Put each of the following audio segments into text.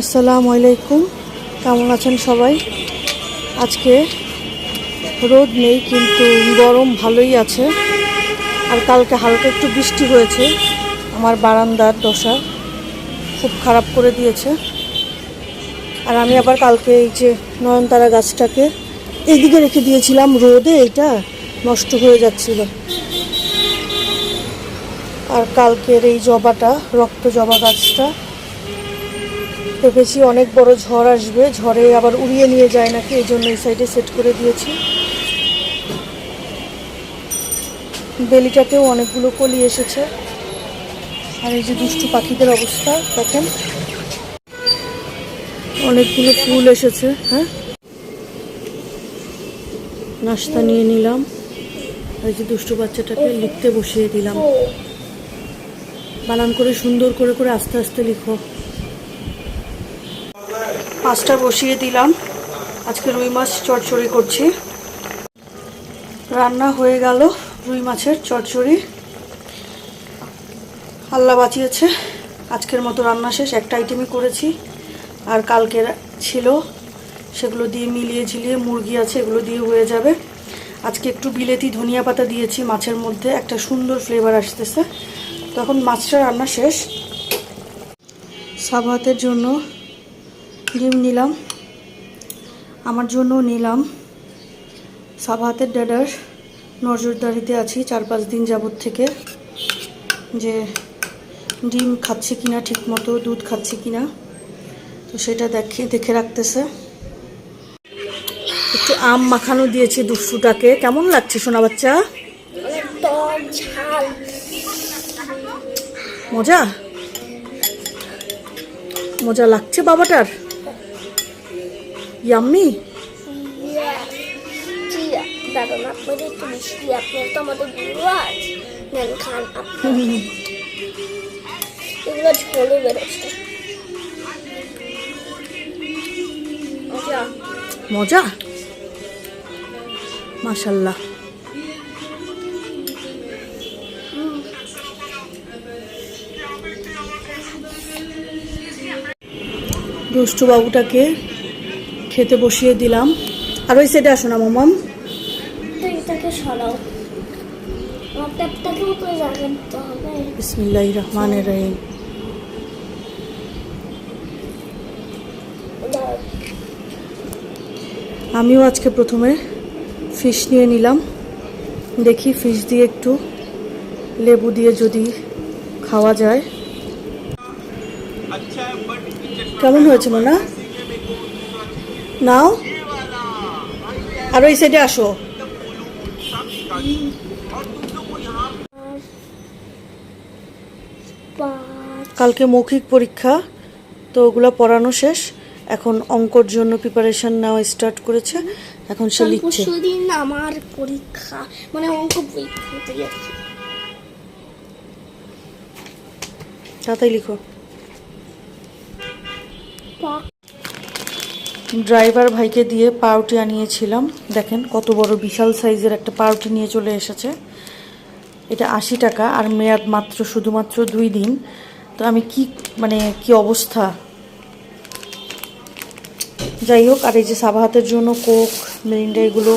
আসসালামু আলাইকুম। কেমন আছেন সবাই? আজকে রোদ নেই, কিন্তু গরম ভালোই আছে। আর কালকে হালকা একটু বৃষ্টি হয়েছে। আমার বারান্দার দশা খুব খারাপ করে দিয়েছে। আর আমি আবার কালকে এই যে নয়নতারা গাছটাকে এইদিকে রেখে দিয়েছিলাম। রোদে এটা নষ্ট হয়ে যাচ্ছিল। আর কালকের এই জবাটা, রক্ত জবা গাছটা ভেবেছি অনেক বড় ঝড় আসবে। ঝড়ে আবার উড়িয়ে নিয়ে যায় নাকি, এই জন্য এই সাইডে সেট করে দিয়েছি। বেলিটাতেও অনেকগুলো কলি এসেছে। আর এই যে দুষ্টু পাখিদের অবস্থা, দেখেন। অনেকগুলো ফুল এসেছে হ্যাঁ? নাস্তা নিয়ে নিলাম। আর যে দুষ্টু বাচ্চাটাকে লিখতে বসিয়ে দিলাম। বানান করে সুন্দর করে করে আস্তে আস্তে লিখো। পাঁচটা বসিয়ে দিলাম। আজকে রুই মাছ চচ্চড়ি করছি। রান্না হয়ে গেল রুই মাছের চচ্চড়ি আল্লাহ বাঁচিয়েছে। আজকের মতো রান্না শেষ। একটা আইটেমই করেছি। আর কালকের ছিল। সেগুলো দিয়ে মিলিয়ে ঝিলিয়ে মুরগি আছে, এগুলো দিয়ে হয়ে যাবে। আজকে একটু বিলেতি ধনিয়া পাতা দিয়েছি মাছের মধ্যে। একটা সুন্দর ফ্লেভার আসতেছে। তখন মাছটা রান্না শেষ। সাবাতের জন্য ডিম নিলাম। আমার জন্য নিলাম। সাবাহাতের ড্যাডার নজরদারিতে আছি চার পাঁচ দিন যাবত থেকে। যে ডিম খাচ্ছে কিনা ঠিক মতো দুধ খাচ্ছে কিনা, তো সেটা দেখে দেখে রাখতেছে। একটু আম মাখানো দিয়েছি দুষ্টুটাকে। কেমন লাগছে সোনা বাচ্চা? মজা? মজা লাগছে বাবাটার? ইয়াম্মি দাদা আপনাদের একটু মিষ্টি আপনার তো আমাদের আছে নেন খান এগুলো ঝোলে বেরোচ্ছে মজা। মাশাল্লাহ দুষ্টু বাবুটাকে খেতে বসিয়ে দিলাম। আর ওই সাইডে আসো না মামাম বিসমিল্লাহ রহিম। আমিও আজকে প্রথমে ফিশ নিয়ে নিলাম। দেখি ফিশ দিয়ে একটু লেবু দিয়ে যদি খাওয়া যায়। কেমন হয়েছে মোনা? নাও। আর ওই সাইডে আসো। কালকে মৌখিক পরীক্ষা তো ওগুলো পড়ানো শেষ। এখন অঙ্কর জন্য প্রিপারেশন নেওয়া স্টার্ট করেছে। এখন সে লিখছে। আমার পরীক্ষা মানে অঙ্ক পরীক্ষা তাতেই লিখো। ড্রাইভার ভাইকে দিয়ে পাউটি আনিয়েছিলাম। দেখেন কত বড় বিশাল সাইজের একটা পাউটি নিয়ে চলে এসেছে। এটা আশি টাকা আর মেয়াদ মাত্র শুধুমাত্র দুই দিন। তো আমি কি মানে কি অবস্থা? যাই হোক আর এই যে সাবাহাতের জন্য কোক মেরিন্ডা এগুলো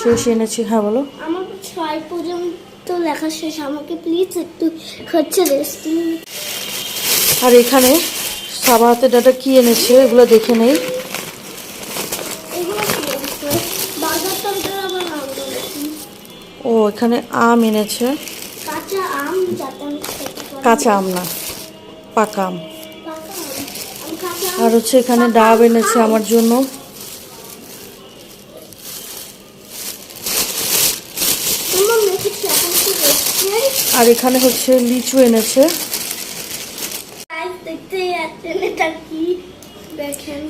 শেষ এনেছি। হ্যাঁ বলো। আমার ছয় পর্যন্ত লেখা শেষ। আমাকে প্লিজ একটু হচ্ছে রেস্ট আর এখানে সাবাহাতের ডাটা কি এনেছে এগুলো দেখে নেই এগুলো কি আছে? বাজারটা ভিতরে আবার নাম বলেছি ও এখানে আম এনেছে। কাঁচা আম না পাকা আম। আর হচ্ছে এখানে ডাব এনেছে আমার জন্য। আর এখানে হচ্ছে লিচু এনেছে।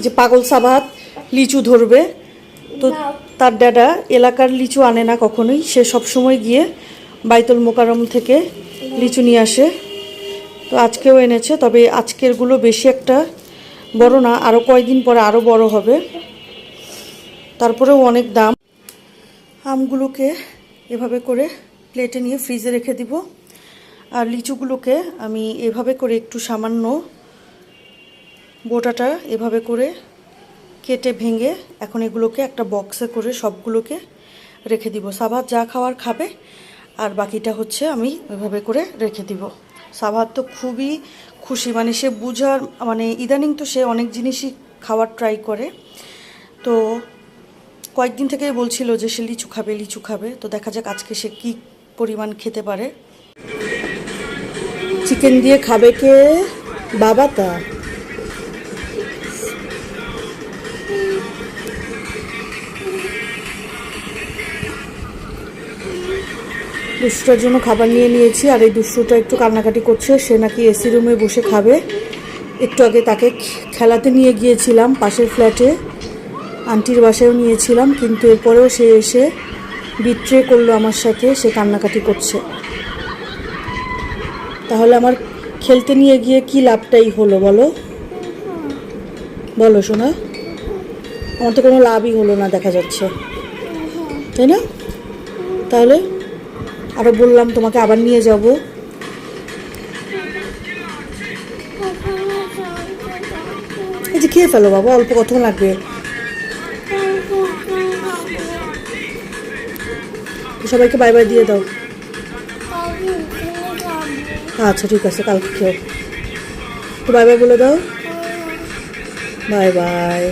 যে পাগল সাবাত লিচু ধরবে। তো তার ড্যাডা এলাকার লিচু আনে না কখনোই। সে সব সময় গিয়ে বাইতুল মোকারম থেকে লিচু নিয়ে আসে। তো আজকেও এনেছে, তবে আজকেরগুলো বেশি একটা বড় না আরও কয়েকদিন পরে আরও বড় হবে। তারপরেও অনেক দাম। আমগুলোকে এভাবে করে প্লেটে নিয়ে ফ্রিজে রেখে দিব। আর লিচুগুলোকে আমি এভাবে করে একটু সামান্য বোটাটা এভাবে করে কেটে ভেঙে এখন এগুলোকে একটা বক্সে করে সবগুলোকে রেখে দিব। সাবাত যা খাওয়ার খাবে, আর বাকিটা হচ্ছে আমি ওইভাবে করে রেখে দিব। সাবাত তো খুবই খুশি মানে সে বুঝার মানে ইদানিং তো সে অনেক জিনিসই খাওয়ার ট্রাই করে। তো কয়েকদিন থেকেই বলছিল যে সে লিচু খাবে লিচু খাবে। তো দেখা যাক আজকে সে কী পরিমাণ খেতে পারে। চিকেন দিয়ে খাবে কে? বাবা তা। দুষ্টুটার জন্য খাবার নিয়ে নিয়েছি, আর এই দুষ্টুটা একটু কান্নাকাটি করছে। সে নাকি এসি রুমে বসে খাবে। একটু আগে তাকে খেলাতে নিয়ে গিয়েছিলাম পাশের ফ্ল্যাটে। আন্টির বাসায়ও নিয়েছিলাম, কিন্তু এরপরেও সে এসে বিট্রে করল আমার সাথে, সে কান্নাকাটি করছে। তাহলে আমার খেলতে নিয়ে গিয়ে কি লাভটাই হলো বলো? বলো শোনা আমার তো কোনো লাভই হলো না, দেখা যাচ্ছে। তাই না? তাহলে? আরও বললাম তোমাকে আবার নিয়ে যাব। এই যে খেয়ে ফেলো বাবা অল্প কতক্ষণ লাগবে। সবাইকে বাই বাই দিয়ে দাও। আচ্ছা ঠিক আছে কালকে খেও তো বাই বাই বলে দাও। Bye bye